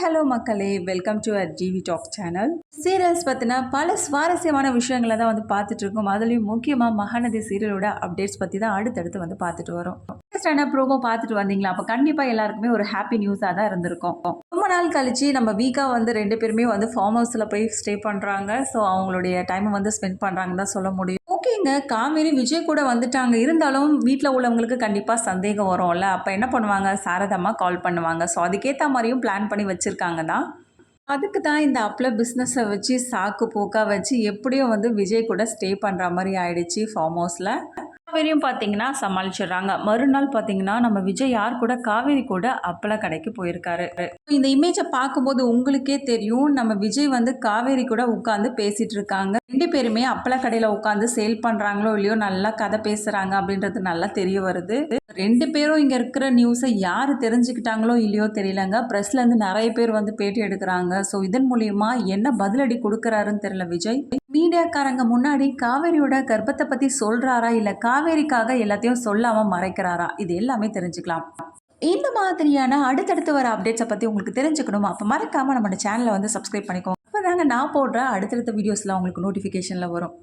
Hello மக்களே welcome to R G V talk channel serials பற்றின பல சுவாரஸ்யமான விஷயங்களை தான் வந்து பார்த்துட்டு இருக்கோம் அதுலேயும் முக்கியமாக மகாநதி சீரியலோட அப்டேட்ஸ் பற்றி தான் அடுத்தடுத்து வந்து பார்த்துட்டு வரோம். ஸ்டாண்டப் ப்ரோமோ பார்த்துட்டு வந்தீங்களா? அப்போ கண்டிப்பாக எல்லாருக்குமே ஒரு ஹாப்பி நியூஸாக தான் இருந்திருக்கும். ரொம்ப நாள் கழித்து நம்ம வீக்காக வந்து ரெண்டு பேருமே வந்து ஃபார்ம் ஹவுஸில் போய் ஸ்டே பண்ணுறாங்க ஸோ அவங்களுடைய டைமை வந்து ஸ்பெண்ட் பண்ணுறாங்கன்னு தான் சொல்ல முடியும். ஓகேங்க. காவேரி விஜய் கூட வந்துட்டாங்க. இருந்தாலும் வீட்டில் உள்ளவங்களுக்கு கண்டிப்பாக சந்தேகம் வரும்ல. அப்போ என்ன பண்ணுவாங்க? சாரதம்மா கால் பண்ணுவாங்க. ஸோ அதுக்கேற்ற மாதிரியும் பிளான் பண்ணி வச்சுருக்காங்க தான். அதுக்கு தான் இந்த அப்பில் பிஸ்னஸை வச்சு சாக்கு போக்காக வச்சு எப்படியும் வந்து விஜய் கூட ஸ்டே பண்ணுற மாதிரி ஆயிடுச்சு ஃபார்ம் ஹவுஸில் காவேரியும் பார்த்தீங்கன்னா சமாளிச்சிடுறாங்க. மறுநாள் பார்த்தீங்கன்னா நம்ம விஜய் யார் கூட காவேரி கூட அப்பள கடைக்கு போயிருக்காரு. இந்த இமேஜை பார்க்கும்போது உங்களுக்கே தெரியும் நம்ம விஜய் வந்து காவேரி கூட உட்காந்து பேசிட்டு இருக்காங்க. ரெண்டு பேருமே அப்பள கடையில் உட்காந்து சேல் பண்ணுறாங்களோ இல்லையோ நல்லா கதை பேசுகிறாங்க அப்படின்றது நல்லா தெரிய வருது. ரெண்டு பேரும் இங்கே இருக்கிற நியூஸை யார் தெரிஞ்சுக்கிட்டாங்களோ இல்லையோ தெரியலங்க. ப்ரெஸ்லேருந்து நிறைய பேர் வந்து பேட்டி எடுக்கிறாங்க. ஸோ இதன் மூலியமா என்ன பதிலடி கொடுக்குறாருன்னு தெரியல விஜய். மீடியாக்காரங்க முன்னாடி காவேரியோட கர்ப்பத்தை பற்றி சொல்கிறாரா இல்லை காவேரிக்காக எல்லாத்தையும் சொல்லாமல் மறைக்கிறாரா? இது எல்லாமே தெரிஞ்சுக்கலாம். இந்த மாதிரியான அடுத்தடுத்து வர அப்டேட்ஸை பற்றி உங்களுக்கு தெரிஞ்சுக்கணும். அப்போ மறக்காமல் நம்ம சேனலை வந்து சப்ஸ்கிரைப் பண்ணிக்கோங்க. அப்போ நாங்கள் நான் போடுற அடுத்தடுத்த வீடியோஸ்லாம் உங்களுக்கு நோட்டிஃபிகேஷனில் வரும்.